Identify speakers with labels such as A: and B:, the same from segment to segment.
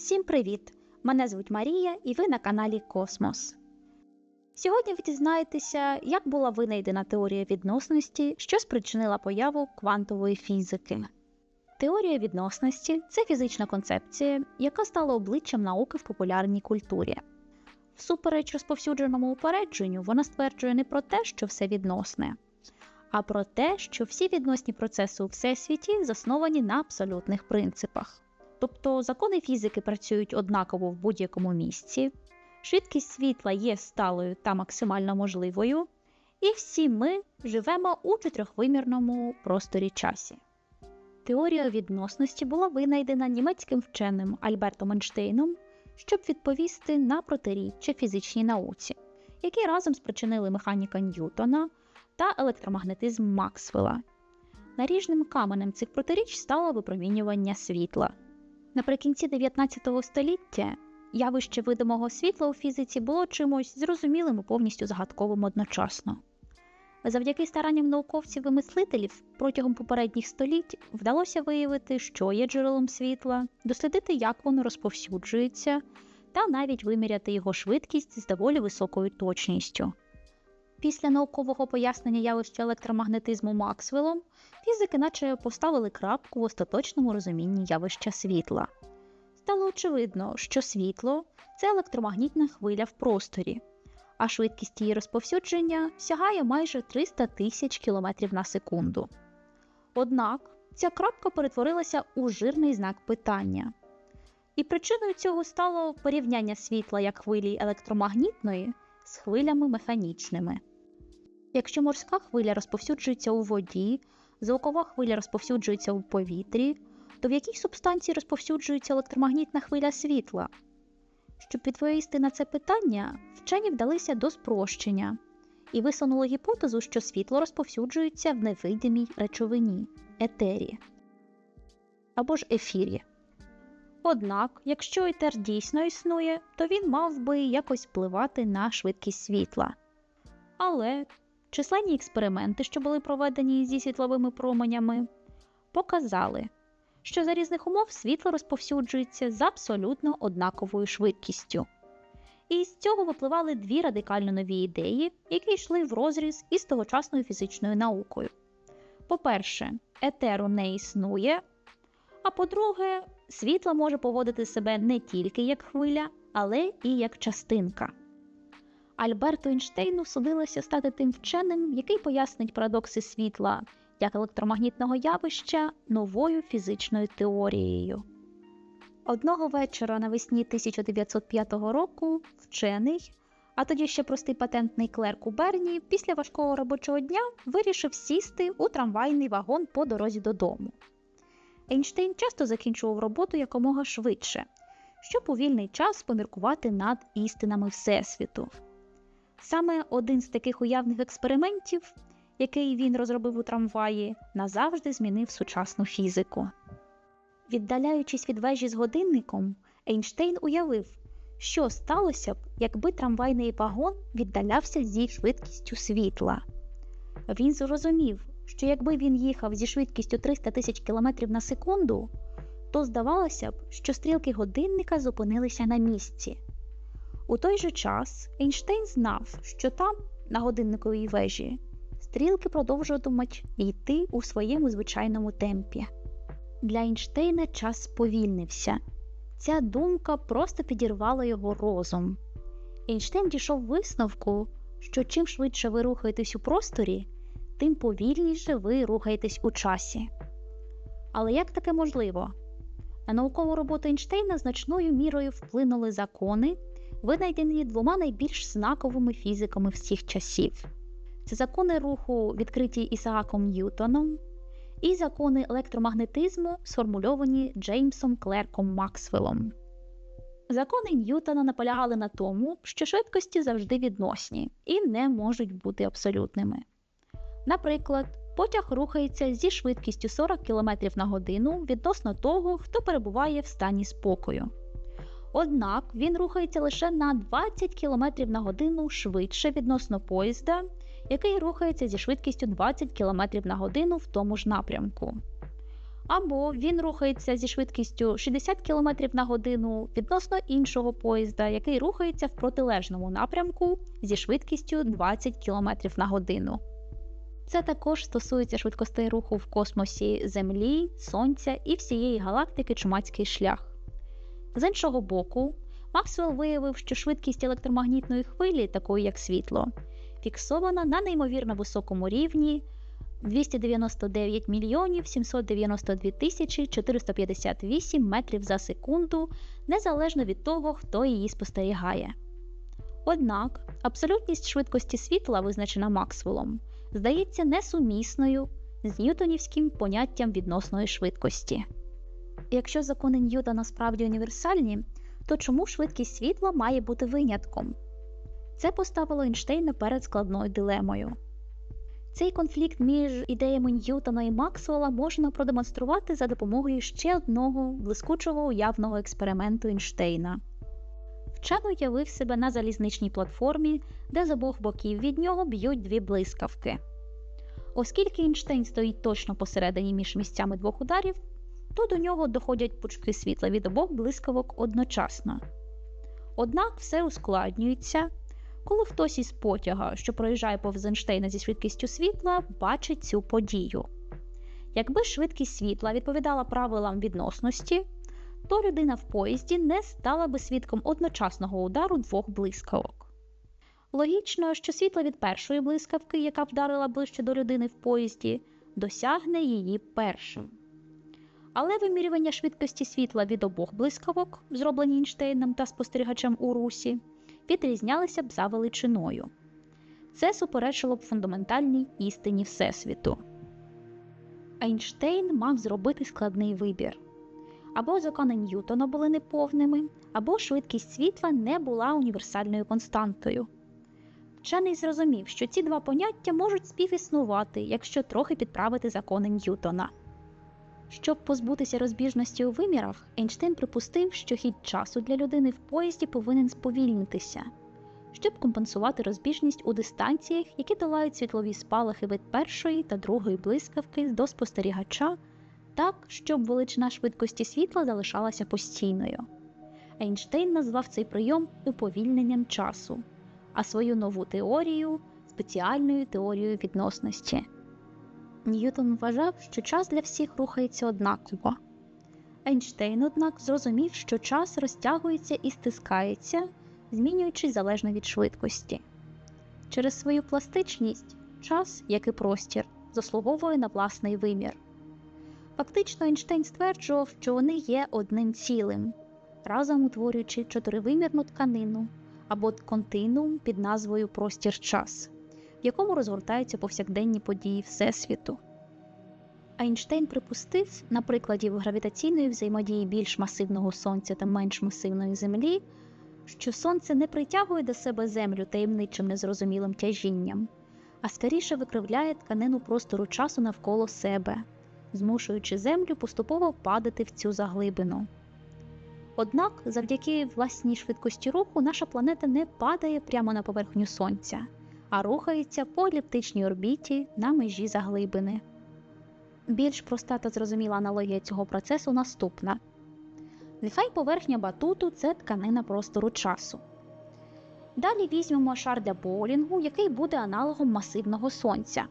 A: Всім привіт! Мене звуть Марія і ви на каналі Космос. Сьогодні ви дізнаєтеся, як була винайдена теорія відносності, що спричинила появу квантової фізики. Теорія відносності це фізична концепція, яка стала обличчям науки в популярній культурі. Всупереч розповсюдженому упередженню, вона стверджує не про те, що все відносне, а про те, що всі відносні процеси у всесвіті засновані на абсолютних принципах. Тобто закони фізики працюють однаково в будь-якому місці, швидкість світла є сталою та максимально можливою, і всі ми живемо у чотирьохвимірному просторі часі. Теорія відносності була винайдена німецьким вченим Альбертом Ейнштейном, щоб відповісти на протиріччя фізичній науці, які разом спричинили механіка Ньютона та електромагнетизм Максвелла. Наріжним каменем цих протиріч стало випромінювання світла. Наприкінці 19 століття явище видимого світла у фізиці було чимось зрозумілим і повністю загадковим одночасно. Завдяки старанням науковців і мислителів протягом попередніх століть вдалося виявити, що є джерелом світла, дослідити, як воно розповсюджується, та навіть виміряти його швидкість з доволі високою точністю. Після наукового пояснення явища електромагнетизму Максвеллом фізики наче поставили крапку в остаточному розумінні явища світла. Стало очевидно, що світло це електромагнітна хвиля в просторі, а швидкість її розповсюдження сягає майже 300 тисяч км на секунду. Однак ця крапка перетворилася у жирний знак питання. І причиною цього стало порівняння світла як хвилі електромагнітної з хвилями механічними. Якщо морська хвиля розповсюджується у воді, звукова хвиля розповсюджується у повітрі, то в якій субстанції розповсюджується електромагнітна хвиля світла? Щоб відповісти на це питання, вчені вдалися до спрощення і висунули гіпотезу, що світло розповсюджується в невидимій речовині етері або ж ефірі. Однак, якщо етер дійсно існує, то він мав би якось впливати на швидкість світла. Але численні експерименти, що були проведені зі світловими променями, показали, що за різних умов світло розповсюджується з абсолютно однаковою швидкістю. І з цього випливали дві радикально нові ідеї, які йшли в розріз із тогочасною фізичною наукою. По-перше, етеру не існує, а по-друге, світло може поводити себе не тільки як хвиля, але і як частинка. Альберту Ейнштейну судилося стати тим вченим, який пояснить парадокси світла як електромагнітного явища новою фізичною теорією. Одного вечора навесні 1905 року вчений, а тоді ще простий патентний клерк у Берні, після важкого робочого дня вирішив сісти у трамвайний вагон по дорозі додому. Ейнштейн часто закінчував роботу якомога швидше, щоб у вільний час поміркувати над істинами Всесвіту. Саме один з таких уявних експериментів, який він розробив у трамваї, назавжди змінив сучасну фізику. Віддаляючись від вежі з годинником, Ейнштейн уявив, що сталося б, якби трамвайний вагон віддалявся зі швидкістю світла. Він зрозумів, що якби він їхав зі швидкістю 300 тисяч км на секунду, то здавалося б, що стрілки годинника зупинилися на місці. У той же час Ейнштейн знав, що там, на годинниковій вежі, стрілки продовжуватимуть йти у своєму звичайному темпі. Для Ейнштейна час сповільнився. Ця думка просто підірвала його розум. Ейнштейн дійшов висновку, що чим швидше ви рухаєтесь у просторі, тим повільніше ви рухаєтесь у часі. Але як таке можливо? На наукову роботу Ейнштейна значною мірою вплинули закони, винайдені двома найбільш знаковими фізиками всіх часів. Це закони руху, відкриті Ісааком Ньютоном, і закони електромагнетизму, сформульовані Джеймсом Клерком Максвеллом. Закони Ньютона наполягали на тому, що швидкості завжди відносні і не можуть бути абсолютними. Наприклад, потяг рухається зі швидкістю 40 км на годину відносно того, хто перебуває в стані спокою. Однак він рухається лише на 20 км на годину швидше відносно поїзда, який рухається зі швидкістю 20 км на годину в тому ж напрямку. або він рухається зі швидкістю 60 км на годину відносно іншого поїзда, який рухається в протилежному напрямку зі швидкістю 20 км на годину. Це також стосується швидкостей руху в космосі Землі, Сонця і всієї галактики Чумацький шлях. З іншого боку, Максвелл виявив, що швидкість електромагнітної хвилі, такої як світло, фіксована на неймовірно високому рівні 299 мільйонів 792 тисячі 458 метрів за секунду, незалежно від того, хто її спостерігає. Однак абсолютність швидкості світла, визначена Максвеллом, здається несумісною з ньютонівським поняттям відносної швидкості. Якщо закони Ньютона справді універсальні, то чому швидкість світла має бути винятком? Це поставило Ейнштейна перед складною дилемою. Цей конфлікт між ідеями Ньютона і Максвелла можна продемонструвати за допомогою ще одного блискучого уявного експерименту Ейнштейна. Вчений уявив себе на залізничній платформі, де з обох боків від нього б'ють дві блискавки. Оскільки Ейнштейн стоїть точно посередині між місцями двох ударів, то до нього доходять пучки світла від обох блискавок одночасно. Однак все ускладнюється, коли хтось із потяга, що проїжджає повз Ейнштейна зі швидкістю світла, бачить цю подію. Якби швидкість світла відповідала правилам відносності, то людина в поїзді не стала би свідком одночасного удару двох блискавок. Логічно, що світло від першої блискавки, яка вдарила ближче до людини в поїзді, досягне її першим. Але вимірювання швидкості світла від обох блискавок, зроблені Ейнштейном та спостерігачем у русі, відрізнялися б за величиною. Це суперечило б фундаментальній істині Всесвіту. Ейнштейн мав зробити складний вибір. Або закони Ньютона були неповними, або швидкість світла не була універсальною константою. Вчений зрозумів, що ці два поняття можуть співіснувати, якщо трохи підправити закони Ньютона. Щоб позбутися розбіжності у вимірах, Ейнштейн припустив, що хід часу для людини в поїзді повинен сповільнитися, щоб компенсувати розбіжність у дистанціях, які долають світлові спалахи від першої та другої блискавки до спостерігача, так, щоб величина швидкості світла залишалася постійною. Ейнштейн назвав цей прийом уповільненням часу, а свою нову теорію спеціальною теорією відносності. Ньютон вважав, що час для всіх рухається однаково. Ейнштейн, однак, зрозумів, що час розтягується і стискається, змінюючись залежно від швидкості. Через свою пластичність час, як і простір, заслуговує на власний вимір. Фактично, Ейнштейн стверджував, що вони є одним цілим, разом утворюючи чотиривимірну тканину або континуум під назвою Простір час в якому розгортаються повсякденні події Всесвіту. Айнштейн припустив, на прикладі гравітаційної взаємодії більш масивного Сонця та менш масивної Землі, що Сонце не притягує до себе Землю таємничим незрозумілим тяжінням, а скоріше викривляє тканину простору часу навколо себе, змушуючи Землю поступово падати в цю заглибину. Однак, завдяки власній швидкості руху, наша планета не падає прямо на поверхню Сонця а рухається по еліптичній орбіті на межі заглибини. Більш проста та зрозуміла аналогія цього процесу наступна. Нехай поверхня батуту це тканина простору часу. Далі візьмемо шар для боулінгу, який буде аналогом масивного сонця.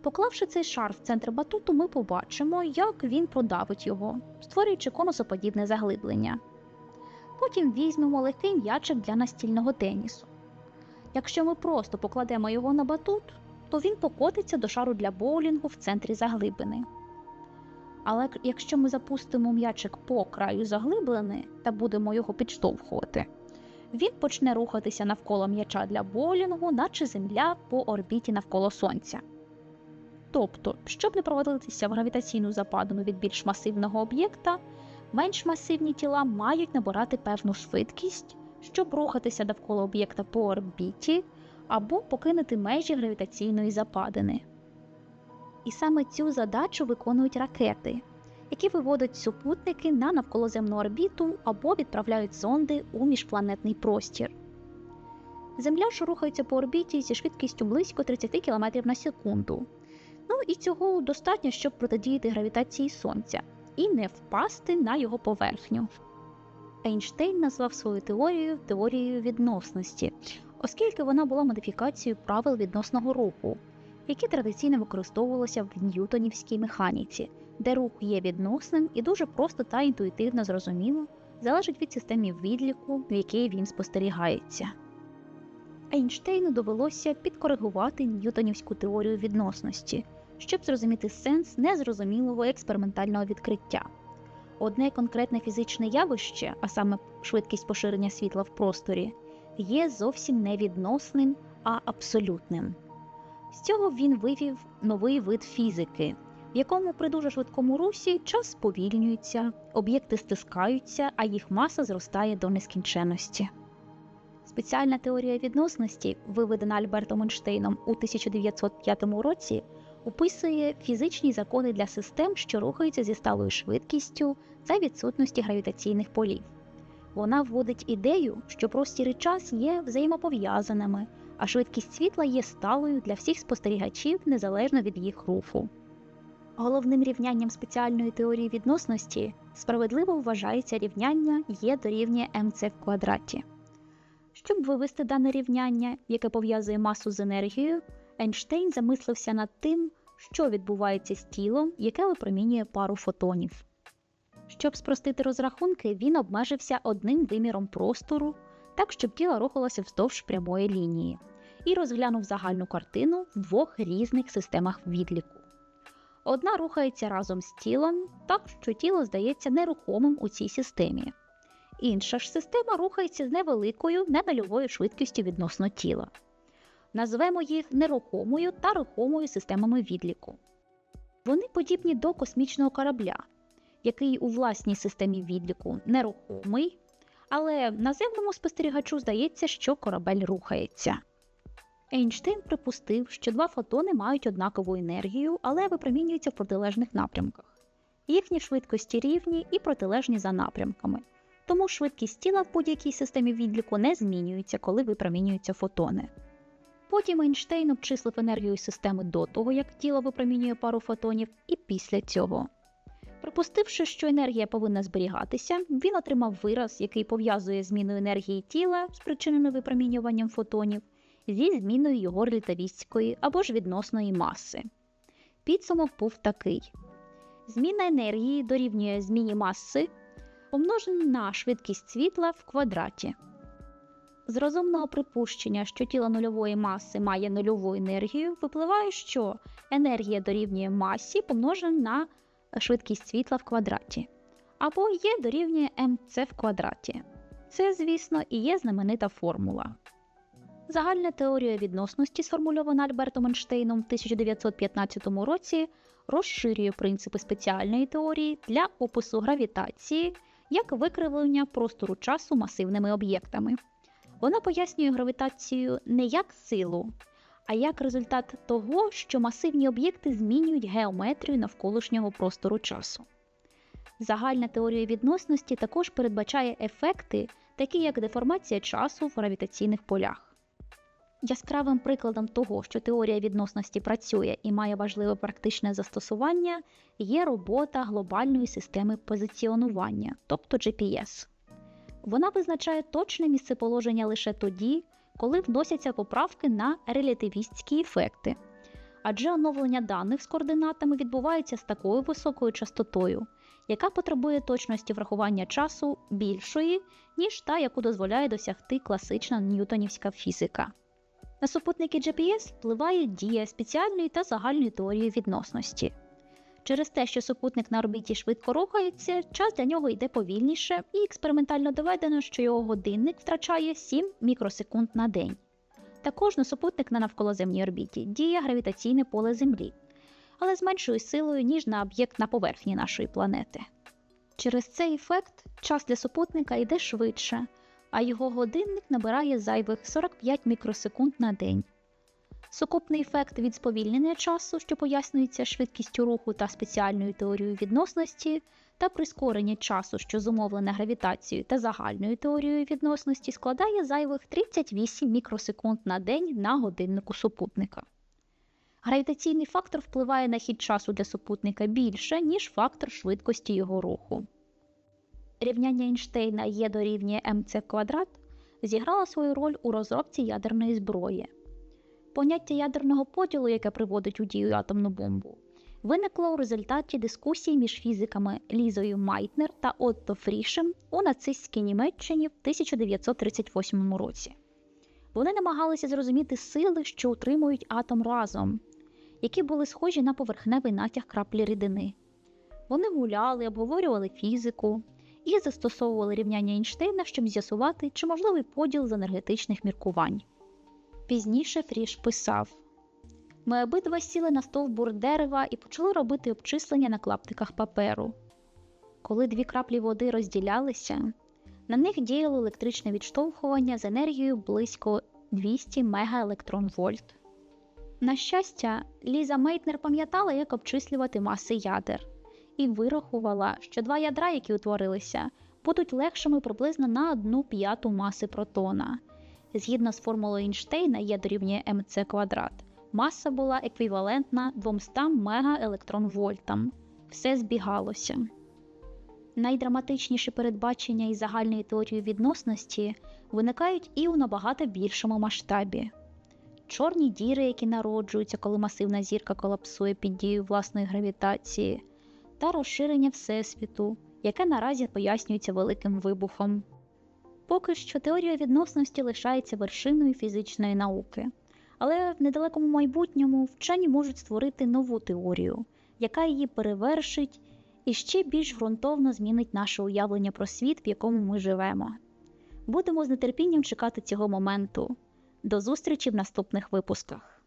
A: Поклавши цей шар в центр батуту, ми побачимо, як він продавить його, створюючи конусоподібне заглиблення. Потім візьмемо легкий м'ячик для настільного тенісу. Якщо ми просто покладемо його на батут, то він покотиться до шару для боулінгу в центрі заглибини. Але якщо ми запустимо м'ячик по краю заглиблини та будемо його підштовхувати, він почне рухатися навколо м'яча для боулінгу, наче земля по орбіті навколо сонця. Тобто, щоб не проводитися в гравітаційну западину від більш масивного об'єкта, менш масивні тіла мають набирати певну швидкість щоб рухатися довкола об'єкта по орбіті або покинути межі гравітаційної западини. І саме цю задачу виконують ракети, які виводять супутники на навколоземну орбіту або відправляють зонди у міжпланетний простір. Земля ж рухається по орбіті зі швидкістю близько 30 км на секунду, Ну і цього достатньо, щоб протидіяти гравітації Сонця і не впасти на його поверхню. Ейнштейн назвав свою теорію теорією відносності, оскільки вона була модифікацією правил відносного руху, які традиційно використовувалися в ньютонівській механіці, де рух є відносним і дуже просто та інтуїтивно зрозуміло залежить від системи відліку, в якій він спостерігається. Ейнштейну довелося підкоригувати ньютонівську теорію відносності, щоб зрозуміти сенс незрозумілого експериментального відкриття. Одне конкретне фізичне явище, а саме швидкість поширення світла в просторі, є зовсім не відносним, а абсолютним. З цього він вивів новий вид фізики, в якому при дуже швидкому русі час сповільнюється, об'єкти стискаються, а їх маса зростає до нескінченності. Спеціальна теорія відносності, виведена Альбертом Ейнштейном у 1905 році, описує фізичні закони для систем, що рухаються зі сталою швидкістю за відсутності гравітаційних полів. Вона вводить ідею, що простір і час є взаємопов'язаними, а швидкість світла є сталою для всіх спостерігачів незалежно від їх руху. Головним рівнянням спеціальної теорії відносності справедливо вважається рівняння Є дорівнює МЦ в квадраті. Щоб вивести дане рівняння, яке пов'язує масу з енергією, Ейнштейн замислився над тим, що відбувається з тілом, яке випромінює пару фотонів. Щоб спростити розрахунки, він обмежився одним виміром простору, так щоб тіло рухалося вздовж прямої лінії, і розглянув загальну картину в двох різних системах відліку. Одна рухається разом з тілом, так що тіло здається нерухомим у цій системі. Інша ж система рухається з невеликою ненульовою швидкістю відносно тіла. Назвемо їх нерухомою та рухомою системами відліку. Вони подібні до космічного корабля, який у власній системі відліку нерухомий, але наземному спостерігачу здається, що корабель рухається. Ейнштейн припустив, що два фотони мають однакову енергію, але випромінюються в протилежних напрямках. Їхні швидкості рівні і протилежні за напрямками, тому швидкість тіла в будь-якій системі відліку не змінюється, коли випромінюються фотони. Потім Ейнштейн обчислив енергію системи до того, як тіло випромінює пару фотонів, і після цього. Припустивши, що енергія повинна зберігатися, він отримав вираз, який пов'язує зміну енергії тіла, спричинену випромінюванням фотонів, зі зміною його релятивістської або ж відносної маси. Підсумок був такий: зміна енергії дорівнює зміні маси, помножена на швидкість світла в квадраті. З розумного припущення, що тіло нульової маси має нульову енергію, випливає, що енергія дорівнює масі помножена на швидкість світла в квадраті, або Є дорівнює МЦ в квадраті. Це, звісно, і є знаменита формула. Загальна теорія відносності, сформульована Альбертом Ейнштейном в 1915 році, розширює принципи спеціальної теорії для опису гравітації як викривлення простору часу масивними об'єктами. Вона пояснює гравітацію не як силу, а як результат того, що масивні об'єкти змінюють геометрію навколишнього простору часу. Загальна теорія відносності також передбачає ефекти, такі як деформація часу в гравітаційних полях. Яскравим прикладом того, що теорія відносності працює і має важливе практичне застосування, є робота глобальної системи позиціонування, тобто GPS. Вона визначає точне місцеположення лише тоді, коли вносяться поправки на релятивістські ефекти. Адже оновлення даних з координатами відбувається з такою високою частотою, яка потребує точності врахування часу більшої, ніж та, яку дозволяє досягти класична ньютонівська фізика. На супутники GPS впливає дія спеціальної та загальної теорії відносності. Через те, що супутник на орбіті швидко рухається, час для нього йде повільніше, і експериментально доведено, що його годинник втрачає 7 мікросекунд на день. Також на супутник на навколоземній орбіті діє гравітаційне поле Землі, але з меншою силою, ніж на об'єкт на поверхні нашої планети. Через цей ефект час для супутника йде швидше, а його годинник набирає зайвих 45 мікросекунд на день. Сукупний ефект від сповільнення часу, що пояснюється швидкістю руху та спеціальною теорією відносності, та прискорення часу, що зумовлене гравітацією та загальною теорією відносності, складає зайвих 38 мікросекунд на день на годиннику супутника. Гравітаційний фактор впливає на хід часу для супутника більше, ніж фактор швидкості його руху. Рівняння Ейнштейна Є дорівнює МЦ квадрат зіграло свою роль у розробці ядерної зброї. Поняття ядерного поділу, яке приводить у дію атомну бомбу, виникло у результаті дискусії між фізиками Лізою Майтнер та Отто Фрішем у нацистській Німеччині в 1938 році. Вони намагалися зрозуміти сили, що утримують атом разом, які були схожі на поверхневий натяг краплі рідини. Вони гуляли, обговорювали фізику і застосовували рівняння Ейнштейна, щоб з'ясувати, чи можливий поділ з енергетичних міркувань. Пізніше Фріш писав: Ми обидва сіли на стовбур дерева і почали робити обчислення на клаптиках паперу. Коли дві краплі води розділялися, на них діяло електричне відштовхування з енергією близько 200 мегаелектронвольт. На щастя, Ліза Мейтнер пам'ятала, як обчислювати маси ядер, і вирахувала, що два ядра, які утворилися, будуть легшими приблизно на одну п'яту маси протона. Згідно з формулою Ейнштейна, є дорівнює МЦ квадрат. Маса була еквівалентна 200 мегаелектронвольтам. Все збігалося. Найдраматичніші передбачення із загальної теорії відносності виникають і у набагато більшому масштабі. Чорні діри, які народжуються, коли масивна зірка колапсує під дією власної гравітації, та розширення Всесвіту, яке наразі пояснюється великим вибухом. Поки що теорія відносності лишається вершиною фізичної науки, але в недалекому майбутньому вчені можуть створити нову теорію, яка її перевершить і ще більш ґрунтовно змінить наше уявлення про світ, в якому ми живемо. Будемо з нетерпінням чекати цього моменту. До зустрічі в наступних випусках.